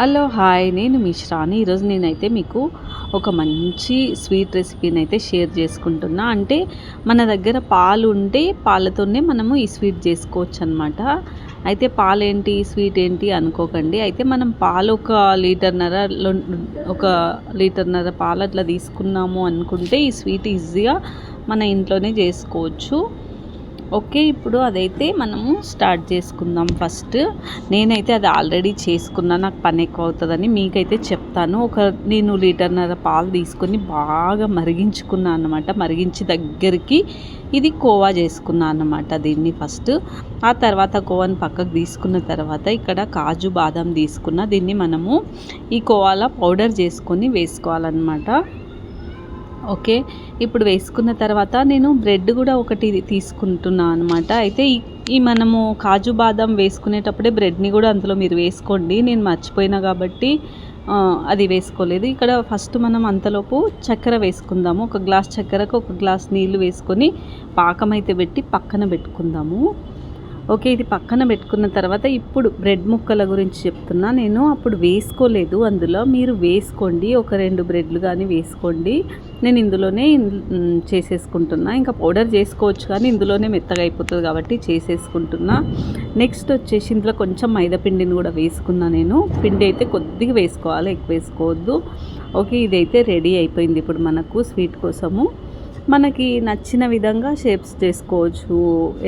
Hello hi. నేను మిశ్రాని ఈరోజు నేనైతే మీకు ఒక మంచి స్వీట్ రెసిపీని అయితే షేర్ చేసుకుంటున్నా. అంటే మన దగ్గర పాలు ఉంటే పాలతోనే మనము ఈ స్వీట్ చేసుకోవచ్చు అనమాట అయితే పాలు ఏంటి స్వీట్ ఏంటి అనుకోకండి. అయితే మనం పాలు ఒక లీటర్నర ఒక లీటర్నర పాలు అట్లా తీసుకున్నాము అనుకుంటే ఈ స్వీట్ ఈజీగా మన ఇంట్లోనే చేసుకోవచ్చు. ఓకే ఇప్పుడు అదైతే మనము స్టార్ట్ చేసుకుందాం ఫస్ట్. నేనైతే అది ఆల్రెడీ చేసుకున్నా నాకు పని ఎక్కువ అవుతుందని మీకైతే చెప్తాను. ఒక నేను లీటర్నర పాలు తీసుకొని బాగా మరిగించుకున్నాను అనమాట మరిగించి దగ్గరికి ఇది కోవా చేసుకున్నాను అనమాట దీన్ని ఫస్ట్. ఆ తర్వాత కోవాని పక్కకు తీసుకున్న తర్వాత ఇక్కడ కాజు బాదం తీసుకున్న దీన్ని మనము ఈ కోవాలో పౌడర్ చేసుకొని వేసుకోవాలన్నమాట. ఓకే. ఇప్పుడు వేసుకున్న తర్వాత నేను బ్రెడ్ కూడా ఒకటి తీసుకుంటున్నాను అనమాట అయితే ఈ మనము కాజు బాదం వేసుకునేటప్పుడే బ్రెడ్ని కూడా అందులో మీరు వేసుకోండి. నేను మర్చిపోయినా కాబట్టి అది వేసుకోలేదు. ఇక్కడ ఫస్ట్ మనం అంతలోపు చక్కెర వేసుకుందాము. ఒక గ్లాస్ చక్కెరకు ఒక గ్లాస్ నీళ్ళు వేసుకొని పాకం అయితే పెట్టి పక్కన పెట్టుకుందాము. ఓకే ఇది పక్కన పెట్టుకున్న తర్వాత ఇప్పుడు బ్రెడ్ ముక్కల గురించి చెప్తున్నా. నేను అప్పుడు వేసుకోలేదు అందులో. మీరు వేసుకోండి. ఒక రెండు బ్రెడ్లు కానీ వేసుకోండి. నేను ఇందులోనే చేసేసుకుంటున్నా. ఇంకా పౌడర్ చేసుకోవచ్చు కానీ ఇందులోనే మెత్తగా అయిపోతుంది కాబట్టి చేసేసుకుంటున్నా. నెక్స్ట్ వచ్చేసి ఇందులో కొంచెం మైదా పిండిని కూడా వేసుకున్నా నేను. పిండి అయితే కొద్దిగా వేసుకోవాలి ఎక్కువ వేసుకోవద్దు. ఓకే ఇదైతే రెడీ అయిపోయింది ఇప్పుడు మనకు స్వీట్ కోసము. మనకి నచ్చిన విధంగా షేప్స్ చేసుకోవచ్చు.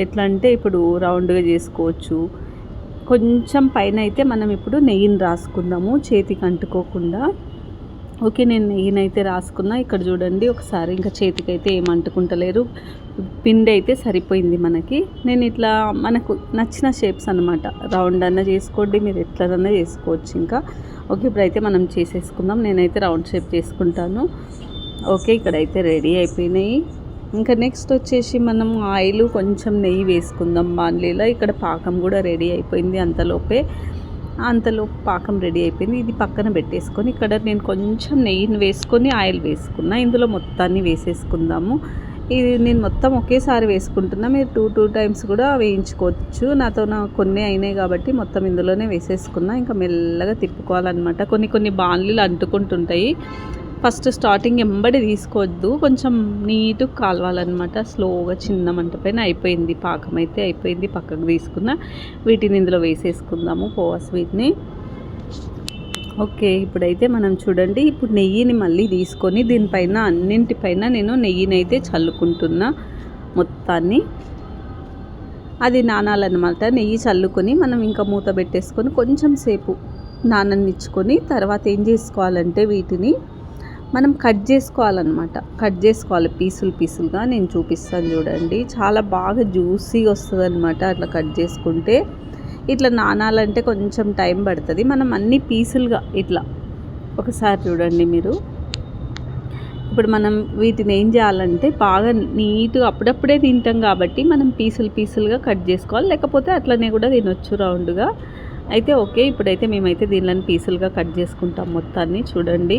ఎట్లా అంటే ఇప్పుడు రౌండ్గా చేసుకోవచ్చు. కొంచెం పైన అయితే మనం ఇప్పుడు నెయ్యిని రాసుకుందాము చేతికి అంటుకోకుండా. ఓకే నేను నెయ్యిని అయితే రాసుకున్నా. ఇక్కడ చూడండి ఒకసారి ఇంకా చేతికి అయితే ఏం అంటుకుంటలేరు. పిండి అయితే సరిపోయింది మనకి. నేను ఇట్లా మనకు నచ్చిన షేప్స్ అనమాట రౌండ్ అన్న చేసుకోండి మీరు ఎట్లనన్నా చేసుకోవచ్చు ఇంకా. ఓకే ఇప్పుడైతే మనం చేసేసుకుందాం. నేనైతే రౌండ్ షేప్ చేసుకుంటాను. ఓకే ఇక్కడైతే రెడీ అయిపోయినాయి. ఇంకా నెక్స్ట్ వచ్చేసి మనం ఆయిల్ కొంచెం నెయ్యి వేసుకుందాం బాన్లీలో ఇక్కడ పాకం కూడా రెడీ అయిపోయింది అంతలోపే. అంతలో పాకం రెడీ అయిపోయింది. ఇది పక్కన పెట్టేసుకొని ఇక్కడ నేను కొంచెం నెయ్యిని వేసుకొని ఆయిల్ వేసుకున్నా. ఇందులో మొత్తాన్ని వేసేసుకుందాము. ఇది నేను మొత్తం ఒకేసారి వేసుకుంటున్నా. మీరు టూ టూ టైమ్స్ కూడా వేయించుకోవచ్చు. నాతో నా కొన్ని అయినాయి కాబట్టి మొత్తం ఇందులోనే వేసేసుకున్నా. ఇంకా మెల్లగా తిప్పుకోవాలన్నమాట. కొన్ని కొన్ని బాన్లీలు అంటుకుంటుంటాయి. ఫస్ట్ స్టార్టింగ్ ఎంబడి తీసుకోవద్దు కొంచెం నీట్గా కాలవాలన్నమాట. స్లోగా చిన్న మంట పైన అయిపోయింది పాకం అయితే అయిపోయింది పక్కకు తీసుకున్న వీటిని ఇందులో వేసేసుకుందాము పోవా స్వీట్ని ఓకే ఇప్పుడైతే మనం చూడండి ఇప్పుడు నెయ్యిని మళ్ళీ తీసుకొని దీనిపైన అన్నింటిపైన నేను నెయ్యిని అయితే చల్లుకుంటున్నా మొత్తాన్ని. అది నానాలన్నమాట నెయ్యి చల్లుకొని మనం ఇంకా మూత పెట్టేసుకొని కొంచెం సేపు నాననిచ్చుకొని తర్వాత ఏం చేసుకోవాలంటే వీటిని మనం కట్ చేసుకోవాలన్నమాట. కట్ చేసుకోవాలి. పీసులు పీసులుగా నేను చూపిస్తాను చూడండి. చాలా బాగా జ్యూసీగా వస్తుంది అనమాట అట్లా కట్ చేసుకుంటే. ఇట్లా నానాలంటే కొంచెం టైం పడుతుంది. మనం అన్ని పీసులుగా ఇట్లా. ఒకసారి చూడండి మీరు. ఇప్పుడు మనం వీటిని ఏం చేయాలంటే బాగా నీట్గా అప్పుడప్పుడే తింటాం కాబట్టి మనం పీసులు పీసులుగా కట్ చేసుకోవాలి. లేకపోతే అట్లనే కూడా తినొచ్చు రౌండ్గా. అయితే ఓకే ఇప్పుడైతే మేమైతే దీనిలో పీసులుగా కట్ చేసుకుంటాం మొత్తాన్ని చూడండి.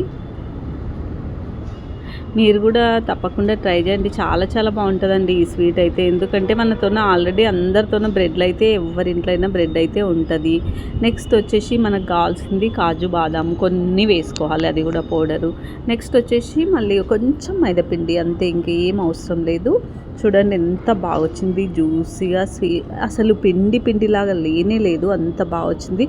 మీరు కూడా తప్పకుండా ట్రై చేయండి. చాలా చాలా బాగుంటుందండి ఈ స్వీట్ అయితే. ఎందుకంటే మనతోన ఆల్రెడీ అందరితోన బ్రెడ్లు అయితే ఎవరింట్లో అయినా బ్రెడ్ అయితే ఉంటుంది. నెక్స్ట్ వచ్చేసి మనకు కావాల్సింది కాజు బాదాం కొన్ని వేసుకోవాలి. అది కూడా పౌడరు. నెక్స్ట్ వచ్చేసి మళ్ళీ కొంచెం మైదాపిండి అంతే ఇంకేం అవసరం లేదు. చూడండి ఎంత బాగా వచ్చింది జ్యూసీగా స్వీ అసలు పిండి పిండిలాగా లేనే లేదు. అంత బాగా వచ్చింది